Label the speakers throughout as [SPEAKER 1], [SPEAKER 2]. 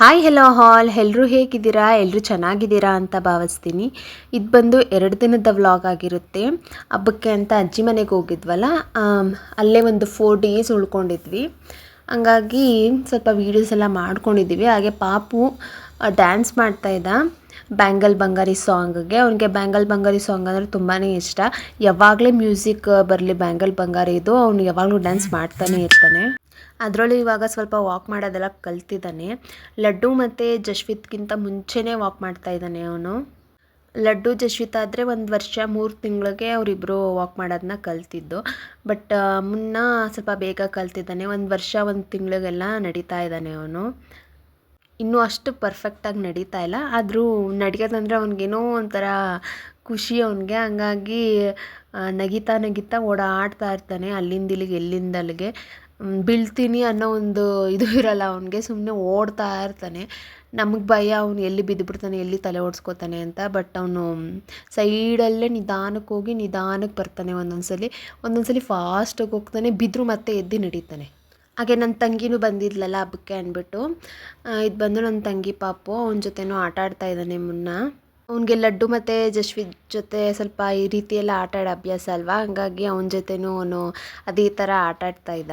[SPEAKER 1] Hi hello ಹಾಲ್ ಎಲ್ಲರೂ ಹೇಗಿದ್ದೀರಾ? ಎಲ್ಲರೂ ಚೆನ್ನಾಗಿದ್ದೀರಾ ಅಂತ ಭಾವಿಸ್ತೀನಿ. ಇದು ಬಂದು ಎರಡು ದಿನದ ವ್ಲಾಗ್ ಆಗಿರುತ್ತೆ. ಹಬ್ಬಕ್ಕೆ ಅಂತ ಅಜ್ಜಿ ಮನೆಗೆ ಹೋಗಿದ್ವಲ್ಲ ಅಲ್ಲೇ ಒಂದು ಫೋರ್ ಡೇಸ್ ಉಳ್ಕೊಂಡಿದ್ವಿ. ಹಂಗಾಗಿ ಸ್ವಲ್ಪ ವೀಡಿಯೋಸ್ ಎಲ್ಲ ಮಾಡ್ಕೊಂಡಿದ್ದೀವಿ. ಹಾಗೆ ಪಾಪು ಡ್ಯಾನ್ಸ್ ಮಾಡ್ತಾ ಇದ್ದ. ಬ್ಯಾಂಗಲ್ ಬಂಗಾರಿ ಸಾಂಗ್ಗೆ ಅವನಿಗೆ ಬ್ಯಾಂಗಲ್ ಬಂಗಾರಿ ಸಾಂಗ್ ಅಂದರೆ ತುಂಬಾ ಇಷ್ಟ. ಯಾವಾಗಲೇ ಮ್ಯೂಸಿಕ್ ಬರಲಿ ಬ್ಯಾಂಗಲ್ ಬಂಗಾರಿದು ಅವನು ಯಾವಾಗಲೂ ಡ್ಯಾನ್ಸ್ ಮಾಡ್ತಾನೆ ಇರ್ತಾನೆ. ಅದರಲ್ಲೂ ಇವಾಗ ಸ್ವಲ್ಪ ವಾಕ್ ಮಾಡೋದೆಲ್ಲ ಕಲ್ತಿದ್ದಾನೆ. ಲಡ್ಡು ಮತ್ತು ಜಶ್ವಿತ್ಗಿಂತ ಮುಂಚೆನೇ ವಾಕ್ ಮಾಡ್ತಾ ಇದ್ದಾನೆ ಅವನು. ಲಡ್ಡು ಜಶ್ವಿತ್ ಆದರೆ ಒಂದು ವರ್ಷ ಮೂರು ತಿಂಗಳಿಗೆ ಅವರಿಬ್ಬರು ವಾಕ್ ಮಾಡೋದನ್ನ ಕಲ್ತಿದ್ದು. ಬಟ್ ಮುನ್ನ ಸ್ವಲ್ಪ ಬೇಗ ಕಲ್ತಿದ್ದಾನೆ. ಒಂದು ವರ್ಷ ಒಂದು ತಿಂಗಳಿಗೆಲ್ಲ ನಡೀತಾ ಇದ್ದಾನೆ ಅವನು. ಇನ್ನೂ ಅಷ್ಟು ಪರ್ಫೆಕ್ಟಾಗಿ ನಡೀತಾ ಇಲ್ಲ. ಆದರೂ ನಡೆಯೋದಂದ್ರೆ ಅವನಿಗೇನೋ ಒಂಥರ ಖುಷಿ ಅವನಿಗೆ. ಹಂಗಾಗಿ ನಗಿತಾ ನಗಿತಾ ಓಡಾಡ್ತಾ ಇರ್ತಾನೆ ಅಲ್ಲಿಂದ ಇಲ್ಲಿಗೆ ಎಲ್ಲಿಂದ ಅಲ್ಲಿಗೆ ಮ್, ಬೀಳ್ತೀನಿ ಅನ್ನೋ ಒಂದು ಇದು ಇರಲ್ಲ. ಅವನಿಗೆ ಸುಮ್ಮನೆ ಓಡ್ತಾ ಇರ್ತಾನೆ. ನಮಗೆ ಭಯ, ಅವನು ಎಲ್ಲಿ ಬಿದ್ದುಬಿಡ್ತಾನೆ ಎಲ್ಲಿ ತಲೆ ಓಡಿಸ್ಕೋತಾನೆ ಅಂತ. ಬಟ್ ಅವನು ಸೈಡಲ್ಲೇ ನಿಧಾನಕ್ಕೆ ಹೋಗಿ ನಿಧಾನಕ್ಕೆ ಬರ್ತಾನೆ ಒಂದೊಂದು ಸಲ ಒಂದೊಂದು ಸಲ ಫಾಸ್ಟಾಗಿ ಹೋಗ್ತಾನೆ. ಬಿದ್ದರೂ ಮತ್ತೆ ಎದ್ದು ನಡೀತಾನೆ. ಹಾಗೆ ನನ್ನ ತಂಗಿನೂ ಬಂದಿದ್ಲಲ್ಲ ಹಬ್ಬಕ್ಕೆ ಅಂದ್ಬಿಟ್ಟು ಇದು ಬಂದು ನನ್ನ ತಂಗಿ ಪಾಪು, ಅವನ ಜೊತೆನೂ ಆಟ ಆಡ್ತಾ ಇದ್ದಾನೆ ಮುನ್ನ. ಅವನಿಗೆ ಲಡ್ಡು ಮತ್ತು ಜಶ್ವಿತ್ ಜೊತೆ ಸ್ವಲ್ಪ ಈ ರೀತಿಯೆಲ್ಲ ಆಟ ಆಡೋ ಅಭ್ಯಾಸ ಅಲ್ವಾ? ಹಂಗಾಗಿ ಅವನ ಜೊತೆನೂ ಅವನು ಅದೇ ಥರ ಆಟ ಆಡ್ತಾ ಇದ್ದ.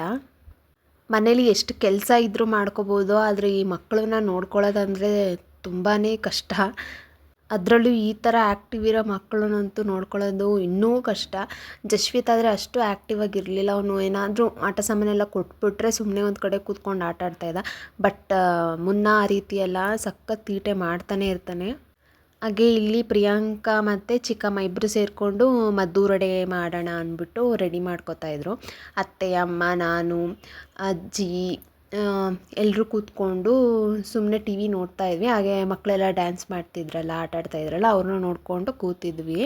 [SPEAKER 1] ಮನೇಲಿ ಎಷ್ಟು ಕೆಲಸ ಇದ್ದರೂ ಮಾಡ್ಕೋಬೋದು, ಆದರೆ ಈ ಮಕ್ಕಳನ್ನ ನೋಡ್ಕೊಳ್ಳೋದಂದರೆ ತುಂಬಾ ಕಷ್ಟ. ಅದರಲ್ಲೂ ಈ ಥರ ಆ್ಯಕ್ಟಿವ್ ಇರೋ ಮಕ್ಕಳನ್ನಂತೂ ನೋಡ್ಕೊಳ್ಳೋದು ಇನ್ನೂ ಕಷ್ಟ. ಜಶ್ವಿತ್ ಆದರೆ ಅಷ್ಟು ಆ್ಯಕ್ಟಿವ್ ಆಗಿರಲಿಲ್ಲ. ಅವನು ಏನಾದರೂ ಆಟ ಸಾಮಾನೆಲ್ಲ ಕೊಟ್ಬಿಟ್ರೆ ಸುಮ್ಮನೆ ಒಂದು ಕಡೆ ಕೂತ್ಕೊಂಡು ಆಟ ಆಡ್ತಾ ಇದ್ದ. ಬಟ್ ಮುನ್ನ ಆ ರೀತಿ ಎಲ್ಲ ಸಖತ್ ತೀಟೆ ಮಾಡ್ತಾನೆ ಇರ್ತಾನೆ. ಹಾಗೆ ಇಲ್ಲಿ ಪ್ರಿಯಾಂಕಾ ಮತ್ತು ಚಿಕ್ಕಮ್ಮ ಇಬ್ಬರು ಸೇರಿಕೊಂಡು ಮದ್ದೂರಡೆ ಮಾಡೋಣ ಅಂದ್ಬಿಟ್ಟು ರೆಡಿ ಮಾಡ್ಕೋತಾ ಇದ್ರು. ಅತ್ತೆ, ಅಮ್ಮ, ನಾನು, ಅಜ್ಜಿ ಎಲ್ಲರೂ ಕೂತ್ಕೊಂಡು ಸುಮ್ಮನೆ ಟಿ ವಿ ನೋಡ್ತಾ ಇದ್ವಿ. ಹಾಗೆ ಮಕ್ಕಳೆಲ್ಲ ಡ್ಯಾನ್ಸ್ ಮಾಡ್ತಿದ್ರಲ್ಲ, ಆಟ ಆಡ್ತಾ ಇದ್ರಲ್ಲ, ಅವ್ರನ್ನ ನೋಡಿಕೊಂಡು ಕೂತಿದ್ವಿ.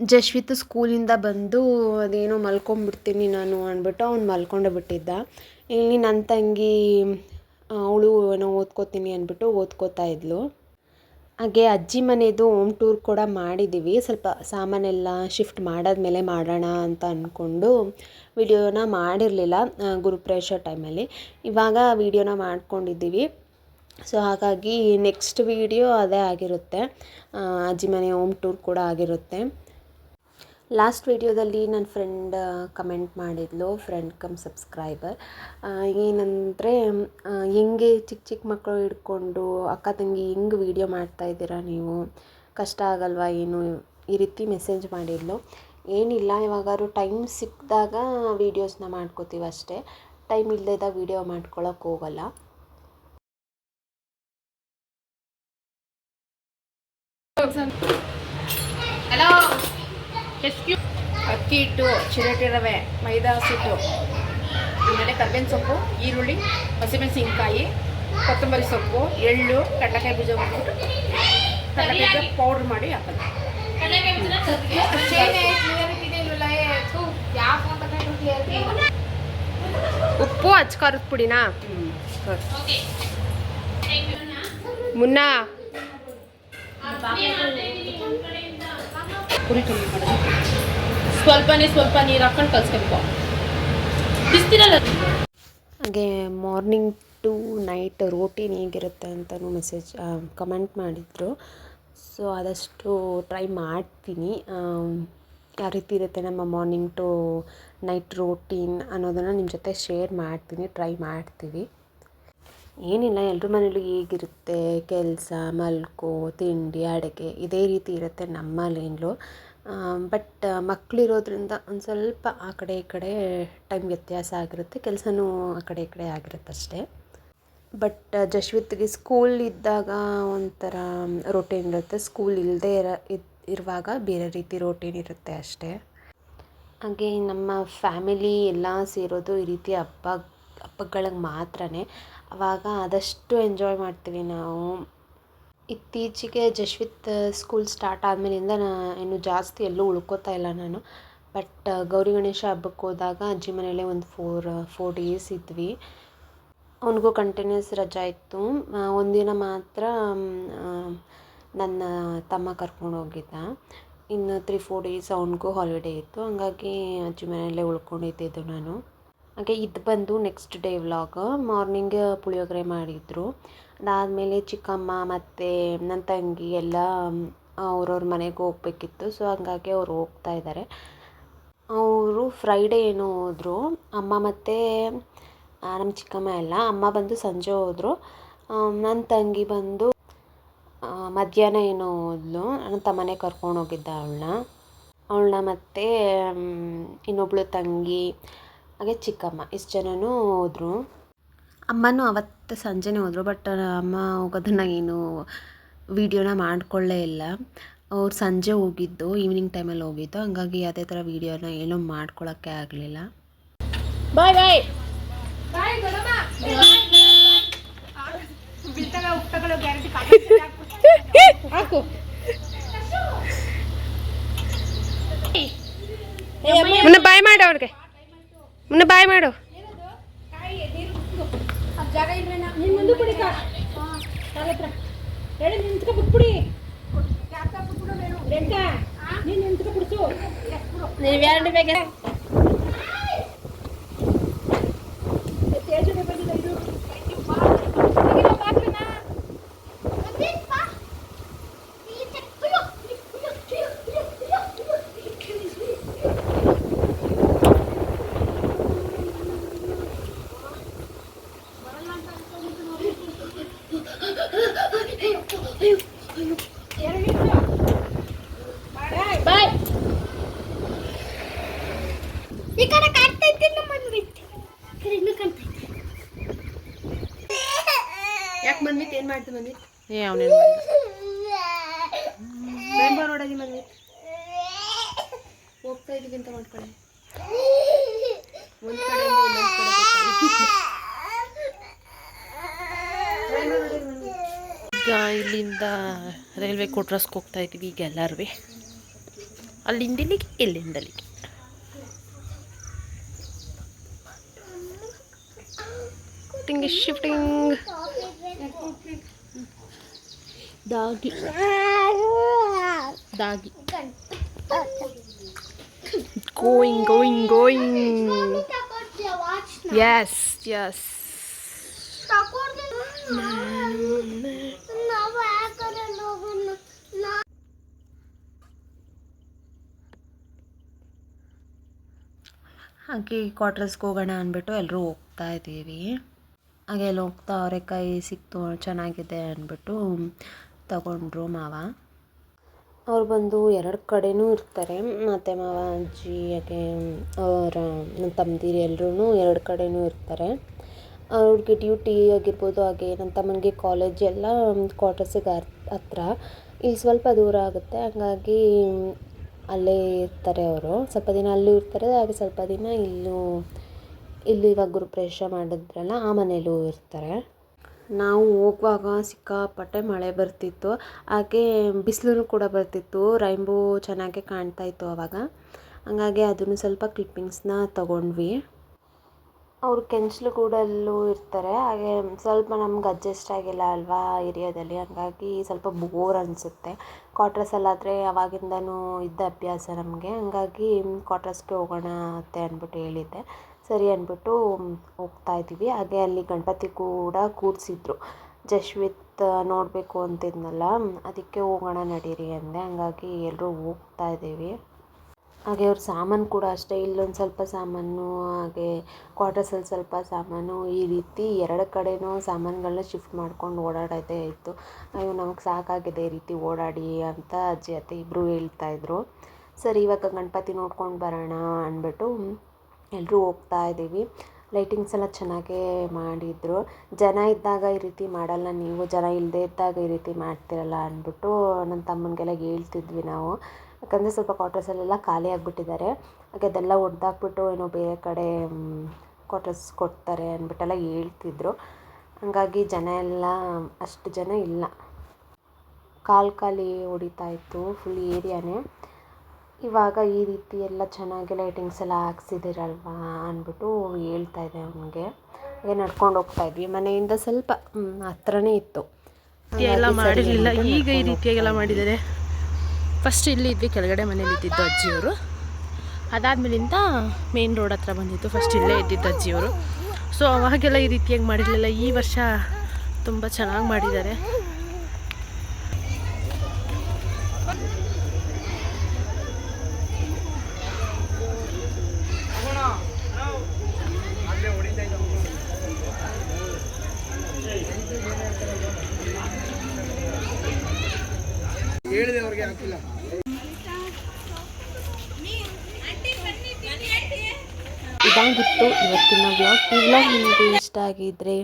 [SPEAKER 1] ಜಶ್ವಿತ್ ಸ್ಕೂಲಿಂದ ಬಂದು ಅದೇನೋ ಮಲ್ಕೊಂಬಿಡ್ತೀನಿ ನಾನು ಅಂದ್ಬಿಟ್ಟು ಅವ್ನು ಮಲ್ಕೊಂಡೇ ಬಿಟ್ಟಿದ್ದ. ಇಲ್ಲಿ ನನ್ನ ತಂಗಿ, ಅವಳು ಏನೋ ಓದ್ಕೋತೀನಿ ಅಂದ್ಬಿಟ್ಟು ಓದ್ಕೋತಾ ಇದ್ಲು. ಹಾಗೆ ಅಜ್ಜಿ ಮನೆಯದು ಹೋಮ್ ಟೂರ್ ಕೂಡ ಮಾಡಿದ್ದೀವಿ ಸ್ವಲ್ಪ ಸಾಮಾನೆಲ್ಲ ಶಿಫ್ಟ್ ಮಾಡಾದ್ಮೇಲೆ ಮಾಡೋಣ ಅಂತ ಅಂದ್ಕೊಂಡು ವಿಡಿಯೋನ ಮಾಡಿರಲಿಲ್ಲ ಗುರುಪ್ರವೇಶ ಟೈಮಲ್ಲಿ ಇವಾಗ ವಿಡಿಯೋನ ಮಾಡ್ಕೊಂಡಿದ್ದೀವಿ. ಸೊ ಹಾಗಾಗಿ ನೆಕ್ಸ್ಟ್ ವಿಡಿಯೋ ಅದೇ ಆಗಿರುತ್ತೆ. ಅಜ್ಜಿ ಮನೆ ಹೋಮ್ ಟೂರ್ ಕೂಡ ಆಗಿರುತ್ತೆ. ಲಾಸ್ಟ್ ವಿಡಿಯೋದಲ್ಲಿ ನನ್ನ ಫ್ರೆಂಡ್ ಕಮೆಂಟ್ ಮಾಡಿದ್ಲು ಫ್ರೆಂಡ್ ಕಮ್ ಸಬ್ಸ್ಕ್ರೈಬರ್ ಏನಂದರೆ ಹೆಂಗೆ ಚಿಕ್ಕ ಚಿಕ್ಕ ಮಕ್ಕಳು ಹಿಡ್ಕೊಂಡು ಅಕ್ಕ ತಂಗಿ ಹೆಂಗೆ ವೀಡಿಯೋ ಮಾಡ್ತಾ ಇದ್ದೀರಾ ನೀವು? ಕಷ್ಟ ಆಗಲ್ವಾ ಏನು? ಈ ರೀತಿ ಮೆಸೇಜ್ ಮಾಡಿದ್ಲು. ಏನಿಲ್ಲ, ಯಾವಾಗಾದ್ರೂ ಟೈಮ್ ಸಿಕ್ಕಿದಾಗ ವೀಡಿಯೋಸ್ನ ಮಾಡ್ಕೋತೀವಿ ಅಷ್ಟೇ. ಟೈಮ್ ಇಲ್ಲದಾಗ ವೀಡಿಯೋ ಮಾಡ್ಕೊಳಕ್ಕೆ ಹೋಗಲ್ಲ.
[SPEAKER 2] ಹಲೋ ಅಕ್ಕಿ ಹಿಟ್ಟು ಚಿರಟಿ ರವೆ ಮೈದಾ ಹಸಿಟ್ಟು ಆಮೇಲೆ ಕರ್ಬೇವಿನ ಸೊಪ್ಪು ಈರುಳ್ಳಿ ಹಸಿಮೆಣಸಿನ್ಕಾಯಿ ಕೊತ್ತಂಬರಿ ಸೊಪ್ಪು ಎಳ್ಳು ಕಡಲೆಕಾಯಿ ಬೀಜ ಹಾಕ್ಬಿಟ್ಟು ಕಡಲೆಕಾಯಿ ಬೀಜ ಪೌಡ್ರ್ ಮಾಡಿ ಹಾಕೋದು
[SPEAKER 1] ಉಪ್ಪು ಹಚ್ಕಾರದ ಪುಡಿನಾ? ಮುನ್ನ?
[SPEAKER 2] ಪುರಿ ತುಂಬಿ ಮಾಡೋದು ಸ್ವಲ್ಪನೇ ಸ್ವಲ್ಪ ನೀರು ಹಾಕೊಂಡು ಕಲ್ಸ್ಕೊಬೇಕು. ಬಿಸ್ತಿರಲ್ಲ?
[SPEAKER 1] ಹಾಗೆ ಮಾರ್ನಿಂಗ್ ಟು ನೈಟ್ ರೋಟೀನ್ ಹೇಗಿರುತ್ತೆ ಅಂತಲೂ ಮೆಸೇಜ್ ಕಮೆಂಟ್ ಮಾಡಿದರು. ಸೊ ಆದಷ್ಟು ಟ್ರೈ ಮಾಡ್ತೀನಿ. ಯಾವ ರೀತಿ ಇರುತ್ತೆ ನಮ್ಮ ಮಾರ್ನಿಂಗ್ ಟು ನೈಟ್ ರೋಟೀನ್ ಅನ್ನೋದನ್ನು ನಿಮ್ಮ ಜೊತೆ ಶೇರ್ ಮಾಡ್ತೀನಿ ಟ್ರೈ ಮಾಡ್ತೀವಿ. ಏನಿಲ್ಲ ಎಲ್ಲರೂ ಮನೇಲೂ ಹೇಗಿರುತ್ತೆ. ಕೆಲಸ, ಮಲ್ಕೋ, ತಿಂಡಿ, ಅಡುಗೆ ಇದೇ ರೀತಿ ಇರುತ್ತೆ ನಮ್ಮನೇಲೂ ಬಟ್ ಮಕ್ಕಳಿರೋದ್ರಿಂದ ಒಂದು ಸ್ವಲ್ಪ ಆ ಕಡೆ ಈ ಕಡೆ ಟೈಮ್ ವ್ಯತ್ಯಾಸ ಆಗಿರುತ್ತೆ. ಕೆಲಸನೂ ಆ ಕಡೆ ಈ ಕಡೆ ಆಗಿರುತ್ತೆ ಅಷ್ಟೇ. ಬಟ್ ಜಶ್ವಿತ್ಗೆ ಸ್ಕೂಲ್ ಇದ್ದಾಗ ಒಂಥರ ರೊಟೀನ್ ಇರುತ್ತೆ. ಸ್ಕೂಲ್ ಇಲ್ಲದೆ ಇರ ಇರುವಾಗ ಬೇರೆ ರೀತಿ ರೊಟೀನ್ ಇರುತ್ತೆ ಅಷ್ಟೇ. ಹಾಗೆ ನಮ್ಮ ಫ್ಯಾಮಿಲಿ ಎಲ್ಲ ಸೇರೋದು ಈ ರೀತಿ ಹಬ್ಬ ಹಬ್ಬಗಳಿಗೆ ಮಾತ್ರನೇ. ಆವಾಗ ಆದಷ್ಟು ಎಂಜಾಯ್ ಮಾಡ್ತೀವಿ ನಾವು. ಇತ್ತೀಚೆಗೆ ಜಶ್ವಿತ್ ಸ್ಕೂಲ್ ಸ್ಟಾರ್ಟ್ ಆದಮೇಲಿಂದ ನಾ ಇನ್ನು ಜಾಸ್ತಿ ಎಲ್ಲೂ ಉಳ್ಕೋತಾ ಇಲ್ಲ ನಾನು. ಬಟ್ ಗೌರಿ ಗಣೇಶ ಹಬ್ಬಕ್ಕೆ ಹೋದಾಗ ಅಜ್ಜಿ ಮನೆಯಲ್ಲೇ ಒಂದು ಫೋರ್ ಫೋರ್ ಡೇಸ್ ಇದ್ವಿ. ಅವನಿಗೂ ಕಂಟಿನ್ಯೂಸ್ ರಜಾ ಇತ್ತು. ಒಂದಿನ ಮಾತ್ರ ನನ್ನ ತಮ್ಮ ಕರ್ಕೊಂಡು ಹೋಗಿದ್ದ. ಇನ್ನು ತ್ರೀ ಫೋರ್ ಡೇಸ್ ಅವನಿಗೂ ಹಾಲಿಡೇ ಇತ್ತು. ಹಂಗಾಗಿ ಅಜ್ಜಿ ಮನೆಯಲ್ಲೇ ಉಳ್ಕೊಂಡಿದ್ದಿದ್ದು ನಾನು. ಹಾಗೆ ಇದು ಬಂದು next day vlog morning puliyogare ಮಾಡಿದರು. ಅದಾದಮೇಲೆ ಚಿಕ್ಕಮ್ಮ ಮತ್ತು ನನ್ನ ತಂಗಿ ಎಲ್ಲ ಅವ್ರವ್ರ ಮನೆಗೆ ಹೋಗ್ಬೇಕಿತ್ತು. ಸೊ ಹಂಗಾಗಿ ಅವ್ರು ಹೋಗ್ತಾ ಇದ್ದಾರೆ ಅವರು ಫ್ರೈಡೇ ಏನೋ ಹೋದರು. ಅಮ್ಮ ಮತ್ತು ನಮ್ಮ ಚಿಕ್ಕಮ್ಮ ಎಲ್ಲ, ಅಮ್ಮ ಬಂದು ಸಂಜೆ ಹೋದರು. ನನ್ನ ತಂಗಿ ಬಂದು ಮಧ್ಯಾಹ್ನ ಏನೋ ಹೋದ್ಲು. ನನ್ನ ತಮ್ಮನೆ ಕರ್ಕೊಂಡು ಹೋಗಿದ್ದ ಅವಳನ್ನ. ಅವಳನ್ನ ಮತ್ತು ಇನ್ನೊಬ್ಳು ತಂಗಿ ಹಾಗೆ ಚಿಕ್ಕಮ್ಮ ಇಷ್ಟು ಜನನೂ ಹೋದರು. ಅಮ್ಮನೂ ಅವತ್ತು ಸಂಜೆನೇ ಹೋದರು ಬಟ್ ಅಮ್ಮ ಹೋಗೋದನ್ನ ಏನು ವೀಡಿಯೋನ ಮಾಡಿಕೊಳ್ಳೇ ಇಲ್ಲ. ಅವ್ರು ಸಂಜೆ ಹೋಗಿದ್ದು ಈವ್ನಿಂಗ್ ಟೈಮಲ್ಲಿ ಹೋಗಿದ್ದು ಹಂಗಾಗಿ ಯಾವುದೇ ಥರ ವೀಡಿಯೋನ ಏನೂ ಮಾಡ್ಕೊಳ್ಳೋಕ್ಕೆ ಆಗಲಿಲ್ಲ.
[SPEAKER 2] ಬಾಯ್ ಬಾಯ್ ಹಾಕು.
[SPEAKER 1] ಬಾಯ್ ಮಾಡಿ ಅವ್ರಿಗೆ. ಮುನ್ನ ಬಾಯ್ ಮಾಡು.
[SPEAKER 2] ಜಾಗ ಇಲ್ವೇನ ನೀನ್ ಮುಂದೆ ಬಿಡಿ ಹತ್ರ ಹೇಳಿ ನಿಂತ್ಕೊ ಬಿಟ್ಬಿಡಿ ರೆಂಟ ನೀನ್ ನಿಂತ್ಕೊ ಬಿಡ್ಸು ನೀವು ಯಾರು ಬೇಗ ಬಾಯ್
[SPEAKER 3] ಈ ಕಡೆ ಕಾಣ್ತೈತಿ ನಮ್ಮ ಬಂದ್ಬಿಟ್ಟು ಕರೆಂಡು ಕಾಣ್ತೈತಿ
[SPEAKER 1] ಯಾಕೆ ಏನು ಮಾಡ್ತು ಏ ಅವನೇನು ನೋಡೋದಿ ಹೋಗ್ತಾ ಇದೀವಿ ಅಂತ ಮಾಡ್ಕೊಳ್ಳಿ ಒಂದು ಕಡೆ
[SPEAKER 4] ಈಗ ಇಲ್ಲಿಂದ ರೈಲ್ವೆ ಕೋಟ್ರಸ್ಗೆ ಹೋಗ್ತಾ ಇದ್ದೀವಿ ಈಗ ಎಲ್ಲರೂ ಅಲ್ಲಿಂದ ಇಲ್ಲಿಗೆ ಇಲ್ಲಿಂದ
[SPEAKER 1] ಶಿಫ್ಟಿಂಗ್ ಶಿಫ್ಟಿಂಗ್
[SPEAKER 4] ದಾಗಿ ದಾಗಿ
[SPEAKER 1] going going going yes yes ಹಾಗೆ ಕ್ವಾರ್ಟರ್ಸ್ಗೆ ಹೋಗೋಣ ಅಂದ್ಬಿಟ್ಟು ಎಲ್ಲರೂ ಹೋಗ್ತಾ ಇದ್ದೀವಿ. ಹಾಗೆ ಅಲ್ಲಿ ಹೋಗ್ತಾ ಅವರೆಕಾಯಿ ಸಿಕ್ತು, ಚೆನ್ನಾಗಿದೆ ಅಂದ್ಬಿಟ್ಟು ತಗೊಂಡ್ರು ಮಾವ. ಅವ್ರು ಬಂದು ಎರಡು ಕಡೆಯೂ ಇರ್ತಾರೆ. ಮತ್ತು ಮಾವ, ಅಜ್ಜಿ, ಹಾಗೆ ಅವರ ನನ್ನ ತಮ್ಮದಿರು ಎಲ್ಲರೂ ಎರಡು ಕಡೆಯೂ ಇರ್ತಾರೆ. ಅವ್ರಿಗೆ ಡ್ಯೂಟಿ ಆಗಿರ್ಬೋದು, ಹಾಗೆ ನನ್ನ ತಮ್ಮನಿಗೆ ಕಾಲೇಜ್ ಎಲ್ಲ ಕ್ವಾರ್ಟರ್ಸಿಗೆ ಹತ್ರ. ಇಲ್ಲಿ ಸ್ವಲ್ಪ ದೂರ ಆಗುತ್ತೆ. ಹಾಗಾಗಿ ಅಲ್ಲೇ ಇರ್ತಾರೆ ಅವರು. ಸ್ವಲ್ಪ ದಿನ ಅಲ್ಲೂ ಇರ್ತಾರೆ, ಹಾಗೆ ಸ್ವಲ್ಪ ದಿನ ಇಲ್ಲೂ ಇಲ್ಲಿ ಇವಾಗ ಗುರುಪ್ರವೇಶ ಮಾಡಿದ್ರಲ್ಲ, ಆ ಮನೇಲೂ ಇರ್ತಾರೆ. ನಾವು ಹೋಗುವಾಗ ಸಿಕ್ಕಾಪಟ್ಟೆ ಮಳೆ ಬರ್ತಿತ್ತು. ಹಾಗೆ ಬಿಸಿಲು ಕೂಡ ಬರ್ತಿತ್ತು. ರೈನ್ಬೋ ಚೆನ್ನಾಗೆ ಕಾಣ್ತಾ ಇತ್ತು ಆವಾಗ ಹಂಗಾಗಿ ಅದನ್ನು ಸ್ವಲ್ಪ ಕ್ಲಿಪ್ಪಿಂಗ್ಸ್ನ ತಗೊಂಡ್ವಿ. ಅವರು ಕೆಂಚಲುಗೂಡಲ್ಲೂ ಇರ್ತಾರೆ. ಹಾಗೆ ಸ್ವಲ್ಪ ನಮ್ಗೆ ಅಡ್ಜಸ್ಟ್ ಆಗಿಲ್ಲ ಅಲ್ವಾ ಏರಿಯಾದಲ್ಲಿ ಹಾಗಾಗಿ ಸ್ವಲ್ಪ ಬೋರ್ ಅನಿಸುತ್ತೆ. ಕ್ವಾಟ್ರಸಲ್ಲಾದರೆ ಅವಾಗಿಂದನೂ ಇದ್ದ ಅಭ್ಯಾಸ ನಮಗೆ. ಹಂಗಾಗಿ ಕ್ವಾಟ್ರಸ್ಗೆ ಹೋಗೋಣ ಅಂತೆ ಅಂದ್ಬಿಟ್ಟು ಹೇಳಿದ್ದೆ. ಸರಿ ಅಂದ್ಬಿಟ್ಟು ಹೋಗ್ತಾ ಇದ್ದೀವಿ. ಹಾಗೆ ಅಲ್ಲಿ ಗಣಪತಿ ಕೂಡ ಕೂರಿಸಿದ್ರು. ಜಶ್ವಿತ್ ನೋಡಬೇಕು ಅಂತಿದ್ನಲ್ಲ. ಅದಕ್ಕೆ ಹೋಗೋಣ ನಡೀರಿ ಅಂದೆ. ಹಂಗಾಗಿ ಎಲ್ಲರೂ ಹೋಗ್ತಾ ಇದ್ದೀವಿ. ಹಾಗೆ ಅವ್ರ ಸಾಮಾನು ಕೂಡ ಅಷ್ಟೇ, ಇಲ್ಲೊಂದು ಸ್ವಲ್ಪ ಸಾಮಾನು, ಹಾಗೆ ಕ್ವಾರ್ಟರ್ಸಲ್ಲಿ ಸ್ವಲ್ಪ ಸಾಮಾನು, ಈ ರೀತಿ ಎರಡು ಕಡೆಯೂ ಸಾಮಾನುಗಳನ್ನ ಶಿಫ್ಟ್ ಮಾಡ್ಕೊಂಡು ಓಡಾಡೋದೇ ಇತ್ತು. ಅಯ್ಯೋ, ನಮಗೆ ಸಾಕಾಗಿದೆ ಈ ರೀತಿ ಓಡಾಡಿ ಅಂತ ಅಜ್ಜಿ, ಅತ್ತೆ ಇಬ್ಬರು ಹೇಳ್ತಾಯಿದ್ರು ಸರಿ, ಇವಾಗ ಗಣಪತಿ ನೋಡ್ಕೊಂಡು ಬರೋಣ ಅಂದ್ಬಿಟ್ಟು ಎಲ್ಲರೂ ಹೋಗ್ತಾ ಇದ್ದೀವಿ. ಲೈಟಿಂಗ್ಸ್ ಎಲ್ಲ ಚೆನ್ನಾಗೇ ಮಾಡಿದರು. ಜನ ಇದ್ದಾಗ ಈ ರೀತಿ ಮಾಡಲ್ಲ ನೀವು, ಜನ ಇಲ್ಲದೇ ಇದ್ದಾಗ ಈ ರೀತಿ ಮಾಡ್ತಿರಲ್ಲ ಅಂದ್ಬಿಟ್ಟು ನನ್ನ ತಮ್ಮನಿಗೆಲ್ಲ ಹೇಳ್ತಿದ್ವಿ ನಾವು. ಯಾಕಂದರೆ ಸ್ವಲ್ಪ ಕ್ವಾರ್ಟರ್ಸಲ್ಲೆಲ್ಲ ಖಾಲಿ ಆಗಿಬಿಟ್ಟಿದ್ದಾರೆ. ಹಾಗೆ ಅದೆಲ್ಲ ಒಡೆದಾಕ್ಬಿಟ್ಟು ಏನೋ ಬೇರೆ ಕಡೆ ಕ್ವಾರ್ಟರ್ಸ್ ಕೊಡ್ತಾರೆ ಅಂದ್ಬಿಟ್ಟೆಲ್ಲ ಹೇಳ್ತಿದ್ರು. ಹಾಗಾಗಿ ಜನ ಎಲ್ಲ, ಅಷ್ಟು ಜನ ಇಲ್ಲ. ಕಾಲು ಖಾಲಿ ಹೊಡಿತಾ ಇತ್ತು ಫುಲ್ ಏರಿಯಾನೇ ಇವಾಗ ಈ ರೀತಿ ಎಲ್ಲ ಚೆನ್ನಾಗಿ ಲೈಟಿಂಗ್ಸ್ ಎಲ್ಲ ಹಾಕ್ಸಿದ್ದೀರಲ್ವಾ ಅಂದ್ಬಿಟ್ಟು ಹೇಳ್ತಾ ಇದೆ ಅವನಿಗೆ. ಹಾಗೆ ನಡ್ಕೊಂಡು ಹೋಗ್ತಾ ಇದ್ವಿ. ಮನೆಯಿಂದ ಸ್ವಲ್ಪ ಹತ್ರನೇ ಇತ್ತು.
[SPEAKER 4] ಎಲ್ಲ ಮಾಡಿರಲಿಲ್ಲ. ಈಗ ಈ ರೀತಿಯಾಗೆಲ್ಲ ಮಾಡಿದ್ದಾರೆ. ಫಸ್ಟ್ ಇಲ್ಲಿ ಇದ್ವಿ ಕೆಳಗಡೆ ಮನೇಲಿ ಇದ್ದಿದ್ದು ಅಜ್ಜಿಯವರು. ಅದಾದಮೇಲಿಂದ ಮೇನ್ ರೋಡ್ ಹತ್ರ ಬಂದಿತ್ತು ಫಸ್ಟ್ ಇಲ್ಲೇ ಇದ್ದಿದ್ದು ಅಜ್ಜಿಯವರು. ಸೊ ಅವಾಗೆಲ್ಲ ಈ ರೀತಿಯಾಗಿ ಮಾಡಿರಲಿಲ್ಲ. ಈ ವರ್ಷ ತುಂಬ ಚೆನ್ನಾಗಿ ಮಾಡಿದ್ದಾರೆ.
[SPEAKER 1] ಇದಾಗಿತ್ತು ಇವತ್ತಿನ ವ್ಲಾಗ್. ಈ ವ್ಲಾಗ್ ನಿಮಗೆ ಇಷ್ಟ ಆಗಿದ್ದರೆ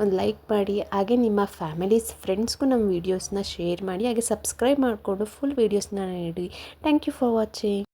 [SPEAKER 1] ಒಂದು ಲೈಕ್ ಮಾಡಿ, ಹಾಗೆ ನಿಮ್ಮ ಫ್ಯಾಮಿಲೀಸ್, ಫ್ರೆಂಡ್ಸ್ಗೂ ನಮ್ಮ ವೀಡಿಯೋಸ್ನ ಶೇರ್ ಮಾಡಿ, ಹಾಗೆ ಸಬ್ಸ್ಕ್ರೈಬ್ ಮಾಡಿಕೊಂಡು ಫುಲ್ ವೀಡಿಯೋಸ್ನ ನೀಡಿ. Thank you for watching